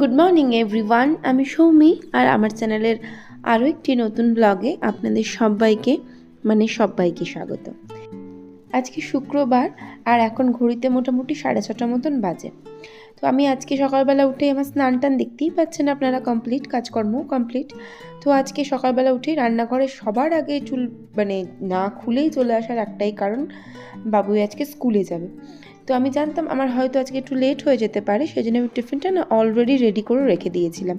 Good morning everyone আমি সৌমি, আর আমার চ্যানেলের আরও একটি নতুন ব্লগে আপনাদের সবাইকে মানে সবাইকে স্বাগত। আজকে শুক্রবার, আর এখন ঘড়িতে মোটামুটি সাড়ে ছটা মতন বাজে। তো আমি আজকে সকালবেলা উঠে আমার স্নান টান দেখতেই পাচ্ছেন আপনারা কমপ্লিট কাজকর্ম কমপ্লিট তো আজকে সকালবেলা উঠে রান্নাঘরে সবার আগে চুল মানে না খুলেই চলে আসার একটাই কারণ, বাবুই আজকে স্কুলে যাবে। তো আমি জানতাম আমার হয়তো আজকে একটু লেট হয়ে যেতে পারে সেই জন্য আমি টিফিনটা না অলরেডি রেডি করে রেখে দিয়েছিলাম।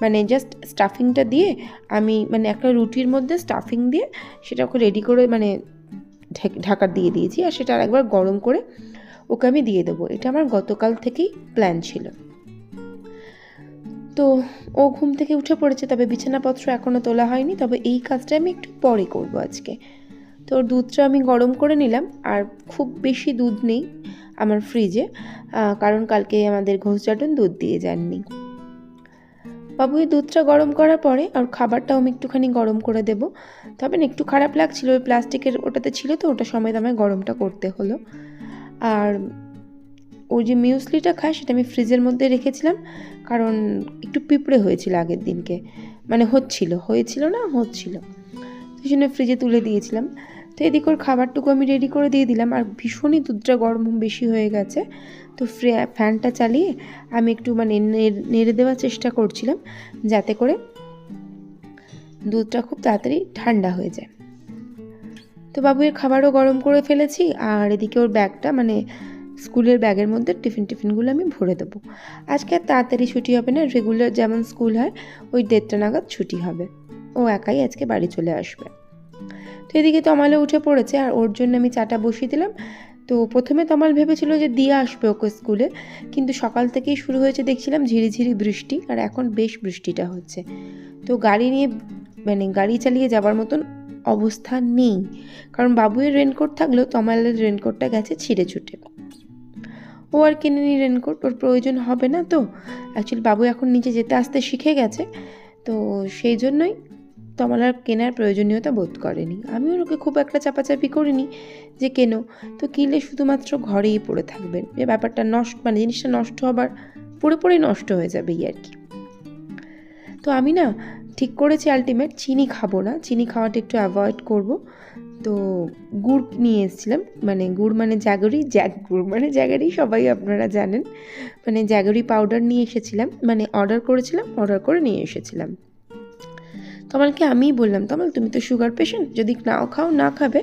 মানে জাস্ট স্টাফিংটা দিয়ে আমি মানে একটা রুটির মধ্যে স্টাফিং দিয়ে সেটা ওকে রেডি করে মানে ঢাকা দিয়ে দিয়েছি। আর সেটা একবার গরম করে ওকে আমি দিয়ে দেবো। এটা আমার গতকাল থেকেই প্ল্যান ছিল। তো ও ঘুম থেকে উঠে পড়েছে, তবে বিছানাপত্র এখনও তোলা হয়নি। তবে এই কাজটা আমি একটু পরে করব আজকে। তো দুধটা আমি গরম করে নিলাম, আর খুব বেশি দুধ নেই আমার ফ্রিজে কারণ কালকে আমাদের ঘোষজাটন দুধ দিয়ে যাননি। বাবু, এই দুধটা গরম করার পরে আর খাবারটাও আমি একটুখানি গরম করে দেব। তবে একটু খারাপ লাগছিল, ওই প্লাস্টিকের ওটাতে ছিল তো, ওটা সময় আমায় গরমটা করতে হলো। আর ওই যে মিউসলিটা খায় সেটা আমি ফ্রিজের মধ্যে রেখেছিলাম, কারণ একটু পিঁপড়ে হয়েছিল আগের দিনকে। মানে হচ্ছিল, হয়েছিল না, হচ্ছিল। সেই জন্য ফ্রিজে তুলে দিয়েছিলাম। তো এদিক ওর খাবারটুকু আমি রেডি করে দিয়ে দিলাম, আর ভীষণই দুধটা গরম বেশি হয়ে গেছে। তো ফ্যানটা চালিয়ে আমি একটু মানে নেড়ে দেওয়ার চেষ্টা করছিলাম, যাতে করে দুধটা খুব তাড়াতাড়ি ঠান্ডা হয়ে যায়। তো বাবুয়ের খাবারও গরম করে ফেলেছি, আর এদিকে ওর ব্যাগটা মানে স্কুলের ব্যাগের মধ্যে টিফিন টিফিনগুলো আমি ভরে দেবো। আজকে আর তাড়াতাড়ি ছুটি হবে না রেগুলার যেমন স্কুল হয়, ওই দেড়টা নাগাদ ছুটি হবে। ও একাই আজকে বাড়ি চলে আসবে। তো এদিকে তমালে উঠে পড়েছে, আর ওর জন্য আমি চাটা বসিয়ে দিলাম। তো প্রথমে তমাল ভেবেছিল যে দিয়ে আসবে ওকে স্কুলে, কিন্তু সকাল থেকেই শুরু হয়েছে দেখছিলাম ঝিরিঝিরি বৃষ্টি, আর এখন বেশ বৃষ্টিটা হচ্ছে। তো গাড়ি নিয়ে মানে গাড়ি চালিয়ে যাবার মতন অবস্থা নেই। কারণ বাবুয়ের রেনকোট থাকলেও তমালের রেনকোটটা গেছে ছিঁড়ে ছুটে ও আর কিনে নি রেনকোট ওর প্রয়োজন হবে না তো। অ্যাকচুয়ালি বাবু এখন নিচে যেতে আসতে শিখে গেছে। তো সেই জন্যই তমালার কেনার প্রয়োজনীয়তা বোধ করেনি। আমিও ওকে খুব একটা চাপাচাপি করিনি যে কেনো। তো কিনলে শুধুমাত্র ঘরেই পড়ে থাকবেন যে ব্যাপারটা নষ্ট মানে জিনিসটা নষ্ট হবার, পুরোপুরি নষ্ট হয়ে যাবে আর কি। তো আমি না ঠিক করেছি আলটিমেট চিনি খাব না। চিনি খাওয়াটা একটু অ্যাভয়েড করব। তো গুড় নিয়ে এসেছিলাম। মানে গুড় মানে জাগরি জ্যাক গুড় মানে জাগারি, সবাই আপনারা জানেন। মানে জাগরি পাউডার নিয়ে এসেছিলাম। মানে অর্ডার করেছিলাম অর্ডার করে নিয়ে এসেছিলাম। তমালকে আমিই বললাম, তমাল, তুমি তো সুগার পেশেন্ট যদি নাও খাও, না খাবে,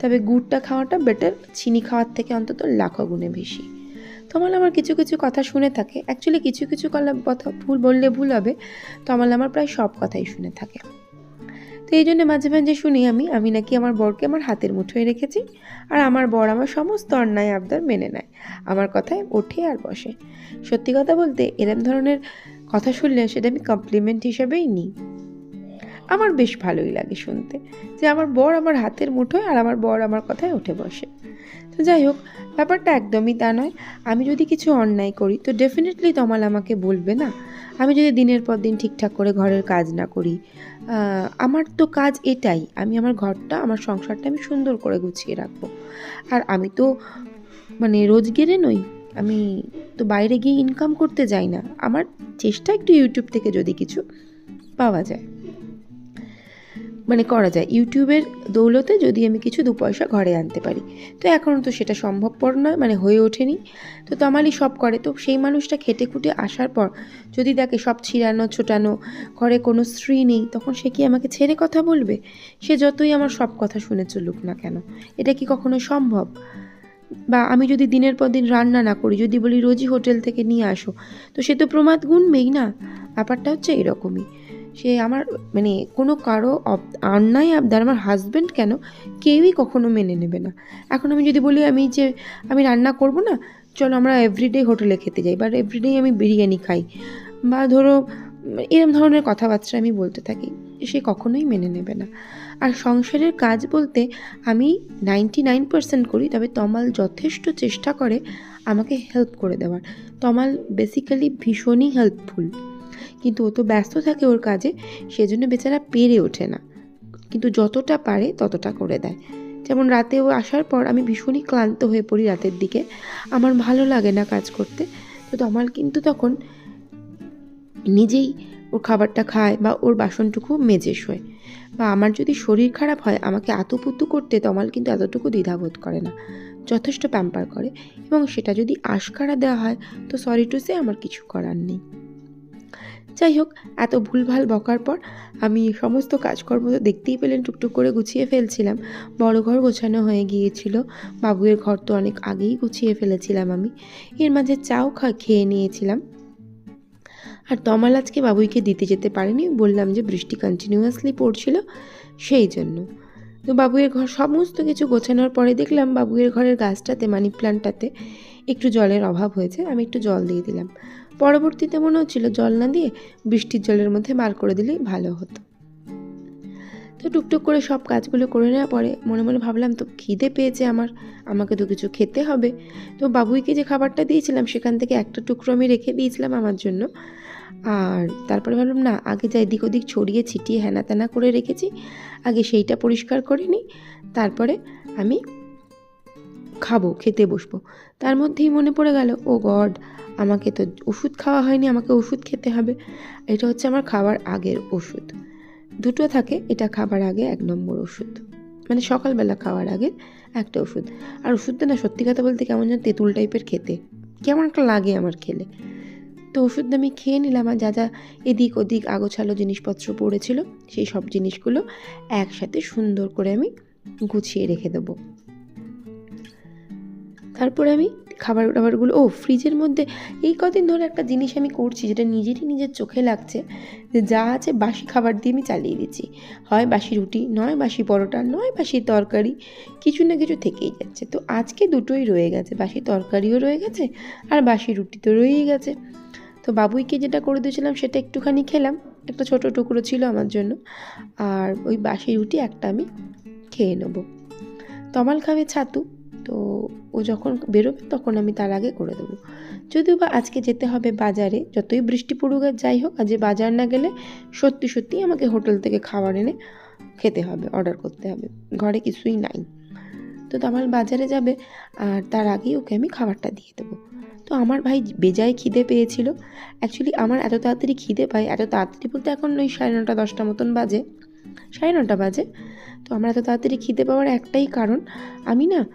তবে গুড়টা খাওয়াটা বেটার চিনি খাওয়ার থেকে অন্তত লাখো গুণে বেশি। তমাল আমার কিছু কিছু কথা শুনে থাকে। অ্যাকচুয়ালি কিছু কিছু কথা ভুল বললে ভুল হবে। তমাল আমার প্রায় সব কথাই শুনে থাকে। তো এই জন্য মাঝে মাঝে শুনি আমি আমি নাকি আমার বরকে আমার হাতের মুঠোয় রেখেছি আর আমার বর আমার সমস্ত অন্যায় আবদার মেনে নেয়। আমার কথায় ওঠে আর বসে। সত্যি কথা বলতে এরম ধরনের কথা শুনলে সেটা আমি কমপ্লিমেন্ট হিসেবেই নিই। আমার বেশ ভালোই লাগে শুনতে। যে আমার বর আমার হাতের মুঠোয় আর আমার বর আমার কথায় উঠে বসে। তো যাই হোক, ব্যাপারটা একদমই তা নয়। আমি যদি কিছু অন্যায় করি, তো ডেফিনেটলি তমাল আমাকে বলবে না? আমি যদি দিনের পর দিন ঠিকঠাক করে ঘরের কাজ না করি আমার তো কাজ এটাই। আমি আমার ঘরটা, আমার সংসারটা আমি সুন্দর করে গুছিয়ে রাখব। আর আমি তো মানে রোজগেরে নই। আমি তো বাইরে গিয়ে ইনকাম করতে যাই না। আমার চেষ্টা একটু ইউটিউব থেকে যদি কিছু পাওয়া যায়। মানে করা যায়। ইউটিউবের দৌলতে যদি আমি কিছু দু পয়সা ঘরে আনতে পারি। তো এখনও তো সেটা সম্ভবপর নয় মানে হয়ে ওঠেনি। তো তমালি সব করে। তো সেই মানুষটা খেটে খুটে আসার পর যদি দেখে সব ছিড়ানো, ছোটানো, ঘরে কোনো স্ত্রী নেই, তখন সে কি আমাকে ছেড়ে কথা বলবে? সে যতই আমার সব কথা শুনে চলুক না কেন, এটা কি কখনো সম্ভব? বা আমি যদি দিনের পর দিন রান্না না করি, যদি বলি রোজই হোটেল থেকে নিয়ে আসো, তো সে তো প্রমাদ গুনবেই না? ব্যাপারটা হচ্ছে এরকমই। সে আমার মানে কোনো কারও অন্যায় আবদার আমার হাজব্যান্ড কেন কেউই কখনো মেনে নেবে না। এখন আমি যদি বলি আমি যে, আমি রান্না করব না, চলো আমরা এভরিডে হোটেলে খেতে যাই বা এভরিডেই আমি বিরিয়ানি খাই বা ধরো, এরম ধরনের কথাবার্তা আমি বলতে থাকি, সে কখনোই মেনে নেবে না। আর সংসারের কাজ বলতে আমি নাইনটি নাইন পার্সেন্ট করি, তবে তমাল যথেষ্ট চেষ্টা করে আমাকে হেল্প করে দেওয়ার। তমাল বেসিক্যালি ভীষণই হেল্পফুল কিন্তু ও তো ব্যস্ত থাকে ওর কাজে, সেজন্য বেচারা পেরে ওঠে না। কিন্তু যতটা পারে ততটা করে দেয়। যেমন রাতে ও আসার পর আমি ভীষণই ক্লান্ত হয়ে পড়ি রাতের দিকে। আমার ভালো লাগে না কাজ করতে। তো তমাল কিন্তু তখন নিজেই ওর খাবারটা খায় বা ওর বাসনটুকু মেজে শোয়। বা আমার যদি শরীর খারাপ হয়, আমাকে আতুপুতু করতে তমাল কিন্তু এতটুকু দ্বিধাবোধ করে না। যথেষ্ট প্যাম্পার করে। এবং সেটা যদি আশকারা দেওয়া হয়, তো সরি টু সে আমার কিছু করার নেই। যাই হোক, এত ভুলভাল বকার পর আমি সমস্ত কাজকর্ম তো দেখতেই পেলেন, টুকটুক করে গুছিয়ে ফেলছিলাম। বড় ঘর গোছানো হয়ে গিয়েছিল। বাবুয়ের ঘর তো অনেক আগেই গুছিয়ে ফেলেছিলাম আমি। এর মাঝে চাও খা খেয়ে নিয়েছিলাম। আর তমাল আজকে বাবুইকে দিতে যেতে পারেনি, বললাম যে বৃষ্টি কন্টিনিউয়াসলি পড়ছিল সেই জন্য। তো বাবুয়ের ঘর সমস্ত কিছু গোছানোর পরে দেখলাম বাবুয়ের ঘরের গাছটাতে মানি প্ল্যান্টটাতে একটু জলের অভাব হয়েছে, আমি একটু জল দিয়ে দিলাম। পরবর্তীতে মনে হচ্ছিল জল না দিয়ে বৃষ্টির জলের মধ্যে বার করে দিলেই ভালো হতো। তো টুকটুক করে সব কাজগুলো করে নেওয়ার পরে মনে মনে ভাবলাম, তো খিদে পেয়েছে আমার, আমাকে তো কিছু খেতে হবে। তো বাবুইকে যে খাবারটা দিয়েছিলাম সেখান থেকে একটা টুকরো আমি রেখে দিয়েছিলাম আমার জন্য। আর তারপরে ভাবলাম, না, আগে যা এদিক ওদিক ছড়িয়ে ছিটিয়ে হেনা তেনা করে রেখেছি। আগে সেইটা পরিষ্কার করে নিই, তারপরে আমি খাব, খেতে বসবো। তার মধ্যেই মনে পড়ে গেল, ও গড আমাকে তো ওষুধ খাওয়া হয়নি, আমাকে ওষুধ খেতে হবে। এটা হচ্ছে আমার খাবার আগের ওষুধ। দুটো থাকে, এটা খাবার আগে এক নম্বর ওষুধ। মানে সকালবেলা খাওয়ার আগে একটা ওষুধ। আর ওষুধটা না সত্যি কথা বলতে কেমন যেন তেঁতুল টাইপের খেতে। কেমন একটা লাগে আমার খেলে। তো ওষুধটা আমি খেয়ে নিলাম আর যা যা এদিক ওদিক আগোছালো জিনিসপত্র পড়েছিল, সেই সব জিনিসগুলো একসাথে সুন্দর করে আমি গুছিয়ে রেখে দেবো। তারপরে আমি খাবার টাবারগুলো ও ফ্রিজের মধ্যে এই কদিন ধরে একটা জিনিস আমি করছি যেটা নিজেরই নিজের চোখে লাগছে। যে যা আছে বাসি খাবার দিয়ে আমি চালিয়ে দিচ্ছি। হয় বাসি রুটি, নয় বাসি পরোটা, নয় বাসি তরকারি, কিছু না কিছু থেকেই যাচ্ছে। তো আজকে দুটোই রয়ে গেছে। বাসি তরকারিও রয়ে গেছে আর বাসি রুটি তো রয়েই গেছে। তো বাবুইকে যেটা করে দিয়েছিলাম সেটা একটুখানি খেলাম। একটা ছোটো টুকরো ছিল আমার জন্য। আর ওই বাসি রুটি একটা আমি খেয়ে নেব। তমাল খাবে ছাতু। তো ও যখন বেরোবে তখন আমি তার আগে করে দেবো। যদিও বা আজকে যেতে হবে বাজারে, যতই বৃষ্টি পড়ুক আর যাই হোক আজ বাজার না গেলে সত্যি সত্যি আমাকে হোটেল থেকে খাবার এনে খেতে হবে অর্ডার করতে হবে। ঘরে কিছুই নাই। তো আমার বাজারে যাবে আর তার আগেই ওকে আমি খাবারটা দিয়ে দেবো। তো আমার ভাই বেজায় খিদে পেয়েছিল। অ্যাকচুয়ালি আমার এত তাড়াতাড়ি খিদে পাই এত তাড়াতাড়ি বলতে এখন ওই সাড়ে নটা, দশটা মতন বাজে, সাড়ে নটা বাজে। তো আমার এত তাড়াতাড়ি খিদে পাওয়ার একটাই কারণ, আমি না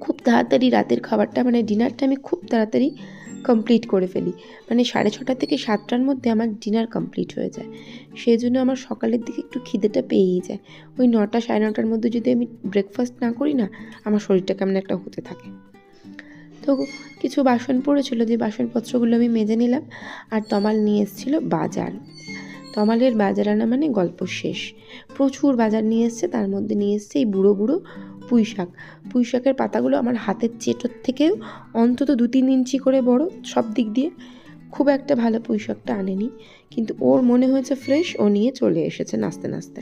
খুব তাড়াতাড়ি রাতের খাবারটা মানে ডিনারটা আমি খুব তাড়াতাড়ি কমপ্লিট করে ফেলি। মানে সাড়ে ছটা থেকে সাতটার মধ্যে আমার ডিনার কমপ্লিট হয়ে যায়। সেই জন্য আমার সকালের দিকে একটু খিদেটা পেয়েই যায়। ওই নটা সাড়ে নটার মধ্যে যদি আমি ব্রেকফাস্ট না করি না, আমার শরীরটা কেমন একটা হতে থাকে। তো কিছু বাসন পড়েছিল, যে বাসনপত্রগুলো আমি মেজে নিলাম আর তমাল নিয়ে এসেছিল বাজার। তমালের বাজার আনা মানে গল্প শেষ। প্রচুর বাজার নিয়ে এসছে, তার মধ্যে নিয়ে এসছে এই বুড়ো বুড়ো পুঁই শাক পুঁই শাকের পাতাগুলো আমার হাতের চেটোর থেকেও অন্তত দু তিন ইঞ্চি করে বড়, সব দিক দিয়ে খুব একটা ভালো পুঁই শাকটা আনেনি। কিন্তু ওর মনে হয়েছে ফ্রেশ, ও নিয়ে চলে এসেছে নাচতে নাচতে।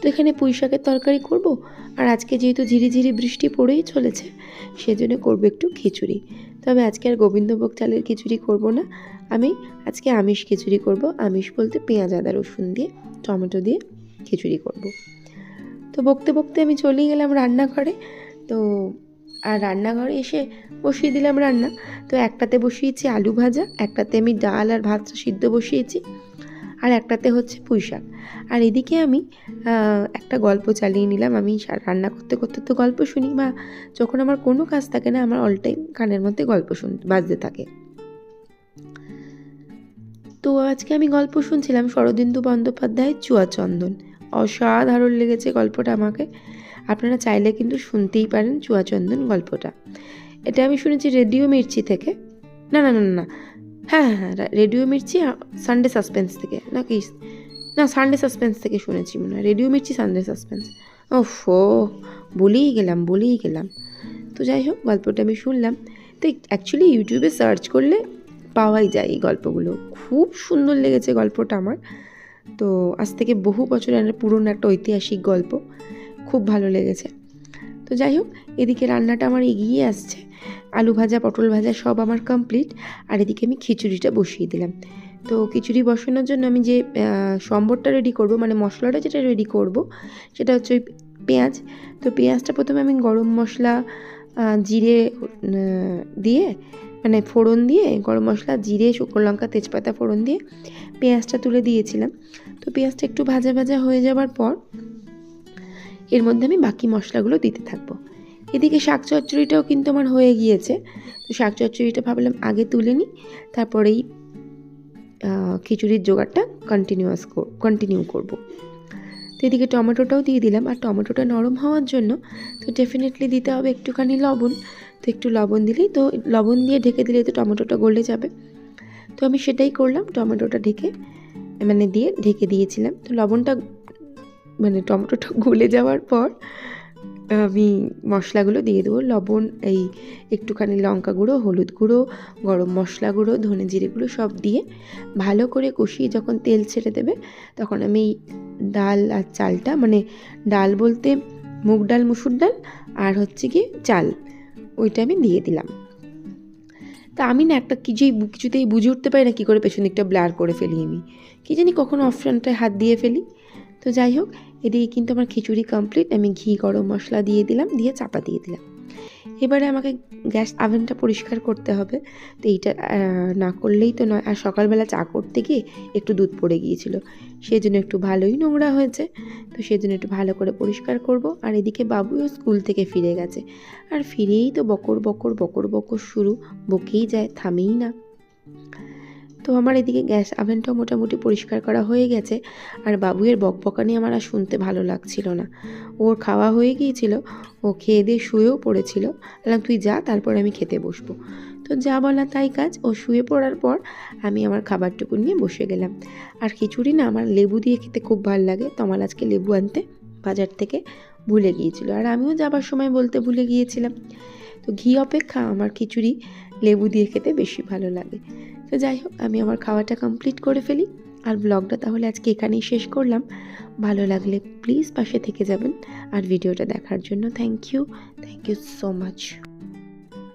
তো এখানে পুঁই শাকের তরকারি করব, আর আজকে যেহেতু ঝিরিঝিরি বৃষ্টি পড়েই চলেছে, সেজন্য করব একটু খিচুড়ি। তবে আজকে আর গোবিন্দভোগ চালের খিচুড়ি করব না। আমি আজকে আমিষ খিচুড়ি করব, আমিষ বলতে পেঁয়াজ, আদা, রসুন দিয়ে, টমেটো দিয়ে খিচুড়ি করব। বকতে বকতে আমি চলেই গেলাম রান্নাঘরে। তো, আর রান্নাঘরে এসে বসিয়ে দিলাম রান্না। তো একটাতে বসিয়েছি আলু ভাজা, একটাতে আমি ডাল আর ভাত সিদ্ধ বসিয়েছি, আর একটাতে হচ্ছে পুঁই শাক। আর এদিকে আমি একটা গল্প চালিয়ে নিলাম। আমি রান্না করতে করতে তো গল্প শুনি বা যখন আমার কোনো কাজ থাকে না, আমার অল টাইম কানের মধ্যে গল্প শুন, বাজতে থাকে। তো আজকে আমি গল্প শুনছিলাম শরদিন্দু বন্দ্যোপাধ্যায়ের চুয়াচন্দন। অসাধারণ লেগেছে গল্পটা আমাকে। আপনারা চাইলে কিন্তু শুনতেই পারেন চুয়াচন্দন গল্পটা। এটা আমি শুনেছি রেডিও মির্চি থেকে। না না না না হ্যাঁ হ্যাঁ হ্যাঁ রেডিও মির্চি সানডে সাসপেন্স থেকে, নাকি? না, সানডে সাসপেন্স থেকে শুনেছি মনে হয়। Radio Mirchi, Sunday suspense. ও ফো বলেই গেলাম বলেই গেলাম। তো যাই হোক, গল্পটা আমি শুনলাম। তো অ্যাকচুয়ালি ইউটিউবে সার্চ করলে পাওয়াই যায় এই গল্পগুলো। খুব সুন্দর লেগেছে গল্পটা আমার। তো আজ থেকে বহু বছরের পুরনো একটা ঐতিহাসিক গল্প। খুব ভালো লেগেছে। তো যাই হোক, এদিকে রান্নাটা আমার এগিয়ে আসছে। আলু ভাজা, পটল ভাজা সব আমার কমপ্লিট আর এদিকে আমি খিচুড়িটা বসিয়ে দিলাম। তো খিচুড়ি বসানোর জন্য আমি যে সম্বরটা রেডি করব মানে মশলাটা যেটা রেডি করব, সেটা হচ্ছে ওই পেঁয়াজ। তো পেঁয়াজটা প্রথমে আমি গরম মশলা জিরে দিয়ে মানে ফোড়ন দিয়ে, গরম মশলা, জিরে, শুকনো লঙ্কা, তেজপাতা ফোড়ন দিয়ে পেঁয়াজটা তুলে দিয়েছিলাম। তো পেঁয়াজটা একটু ভাজা ভাজা হয়ে যাওয়ার পর এর মধ্যে আমি বাকি মশলাগুলো দিতে থাকব। এদিকে শাক চচ্চড়িটাও কিন্তু আমার হয়ে গিয়েছে। তো শাক চচ্চড়িটা ভাবলাম আগে তুলে নিই, তারপরেই খিচুড়ির জোগাড়টা কন্টিনিউয়াস কন্টিনিউ করব। তো এদিকে টমেটোটাও দিয়ে দিলাম। আর টমেটোটা নরম হওয়ার জন্য তো ডেফিনেটলি দিতে হবে একটুখানি লবণ। তো একটু লবণ দিলেই তো লবণ দিয়ে ঢেকে দিলে তো টমেটোটা গলে যাবে। তো আমি সেটাই করলাম, টমেটোটা ঢেকে মানে দিয়ে ঢেকে দিয়েছিলাম। তো লবণটা মানে টমেটোটা গলে যাওয়ার পর আমি মশলাগুলো দিয়ে দেবো, লবণ, এই একটুখানি লঙ্কা গুঁড়ো, হলুদ গুঁড়ো, গরম মশলা গুঁড়ো, ধনে জিরে গুঁড়ো সব দিয়ে ভালো করে কষিয়ে যখন তেল ছেড়ে দেবে, তখন আমি ডাল আর চালটা মানে ডাল বলতে মুগ ডাল, মুসুর ডাল আর হচ্ছে কি চাল, ওইটা আমি দিয়ে দিলাম। তা আমি না একটা কিছুই কিছুতেই বুঝে উঠতে পারি না কী করে পেছন দিকটা ব্লার করে ফেলি আমি। কী জানি কখনো অপশানটায় হাত দিয়ে ফেলি। তো যাই হোক, এদিকে কিন্তু আমার খিচুড়ি কমপ্লিট আমি ঘি, গরম মশলা দিয়ে দিলাম, দিয়ে চাপা দিয়ে দিলাম। এবারে আমাকে গ্যাস আভেনটা পরিষ্কার করতে হবে। তো এইটা না করলেই তো নয়। আর সকালবেলা চা করতে গিয়ে একটু দুধ পড়ে গিয়েছিল। সেই জন্য একটু ভালোই নোংরা হয়েছে। তো সেই জন্য একটু ভালো করে পরিষ্কার করব। আর এদিকে বাবুও স্কুল থেকে ফিরে গেছে। আর ফিরেই তো বকর বকর বকর বকর শুরু। বকেই যায়, থামেই না। তো আমার এদিকে গ্যাস আভেনটাও মোটামুটি পরিষ্কার করা হয়ে গেছে। আর বাবুয়ের বকবকানি আমার আর শুনতে ভালো লাগছিল না। ওর খাওয়া হয়ে গিয়েছিল, ও খেয়ে দিয়ে শুয়েও পড়েছিল। বললাম, তুই যা, তারপর আমি খেতে বসবো। তো যা বলা তাই কাজ, ও শুয়ে পড়ার পর আমি আমার খাবারটুকু নিয়ে বসে গেলাম। আর খিচুড়ি না, আমার লেবু দিয়ে খেতে খুব ভালো লাগে। তো আমার আজকে লেবু আনতে বাজার থেকে ভুলে গিয়েছিল। আর আমিও যাবার সময় বলতে ভুলে গিয়েছিলাম। তো ঘি অপেক্ষা আমার খিচুড়ি লেবু দিয়ে খেতে বেশি ভালো লাগে। তো যাই হোক, আমি আমার খাওয়াটা কমপ্লিট করে ফেলি। আর ব্লগটা তাহলে আজকে এখানেই শেষ করলাম। ভালো লাগলে প্লিজ পাশে থেকে যাবেন। আর ভিডিওটা দেখার জন্য thank you thank you so much